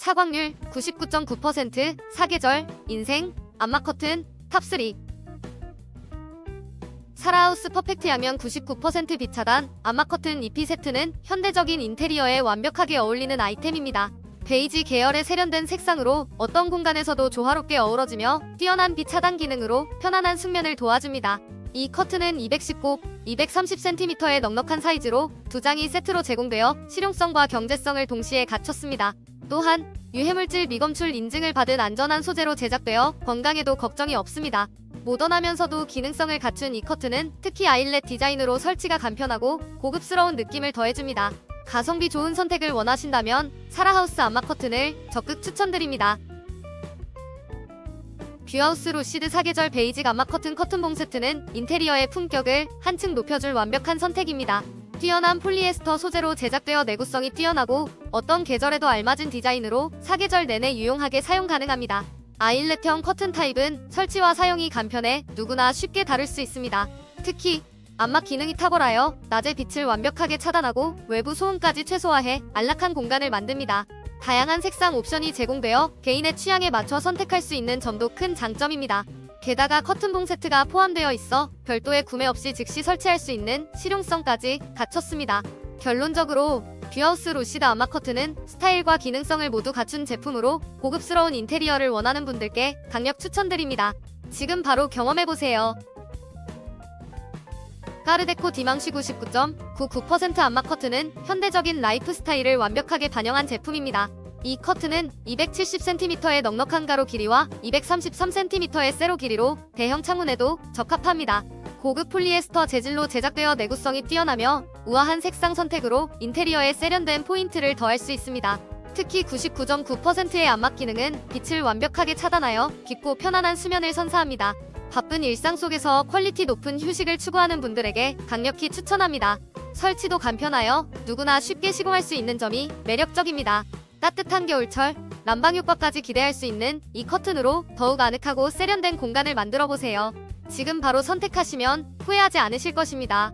차광률 99.9%, 사계절, 인생, 안마 커튼, 탑3. 사라하우스 퍼펙트 야면 99% 비차단, 안마 커튼 EP 세트는 현대적인 인테리어에 완벽하게 어울리는 아이템입니다. 베이지 계열의 세련된 색상으로 어떤 공간에서도 조화롭게 어우러지며 뛰어난 빛 차단 기능으로 편안한 숙면을 도와줍니다. 이 커튼은 219, 230cm의 넉넉한 사이즈로 두 장이 세트로 제공되어 실용성과 경제성을 동시에 갖췄습니다. 또한 유해물질 미검출 인증을 받은 안전한 소재로 제작되어 건강에도 걱정이 없습니다. 모던하면서도 기능성을 갖춘 이 커튼은 특히 아일렛 디자인으로 설치가 간편하고 고급스러운 느낌을 더해줍니다. 가성비 좋은 선택을 원하신다면 사라하우스 안마 커튼을 적극 추천드립니다. 뷰하우스 루시드 사계절 베이직 안마 커튼 커튼봉 세트는 인테리어의 품격을 한층 높여줄 완벽한 선택입니다. 뛰어난 폴리에스터 소재로 제작되어 내구성이 뛰어나고 어떤 계절에도 알맞은 디자인으로 사계절 내내 유용하게 사용 가능합니다. 아일렛형 커튼 타입은 설치와 사용이 간편해 누구나 쉽게 다룰 수 있습니다. 특히 안막 기능이 탁월하여 낮의 빛을 완벽하게 차단하고 외부 소음까지 최소화해 안락한 공간을 만듭니다. 다양한 색상 옵션이 제공되어 개인의 취향에 맞춰 선택할 수 있는 점도 큰 장점입니다. 게다가 커튼봉 세트가 포함되어 있어 별도의 구매 없이 즉시 설치할 수 있는 실용성까지 갖췄습니다. 결론적으로 뷰하우스 루시드 아마 커튼은 스타일과 기능성을 모두 갖춘 제품으로 고급스러운 인테리어를 원하는 분들께 강력 추천드립니다. 지금 바로 경험해보세요. 까르데코 디망시 99.99% 안마 커튼은 현대적인 라이프 스타일을 완벽하게 반영한 제품입니다. 이 커튼은 270cm의 넉넉한 가로 길이와 233cm의 세로 길이로 대형 창문에도 적합합니다. 고급 폴리에스터 재질로 제작되어 내구성이 뛰어나며 우아한 색상 선택으로 인테리어에 세련된 포인트를 더할 수 있습니다. 특히 99.9%의 안막 기능은 빛을 완벽하게 차단하여 깊고 편안한 수면을 선사합니다. 바쁜 일상 속에서 퀄리티 높은 휴식을 추구하는 분들에게 강력히 추천합니다. 설치도 간편하여 누구나 쉽게 시공할 수 있는 점이 매력적입니다. 따뜻한 겨울철, 난방 효과까지 기대할 수 있는 이 커튼으로 더욱 아늑하고 세련된 공간을 만들어 보세요. 지금 바로 선택하시면 후회하지 않으실 것입니다.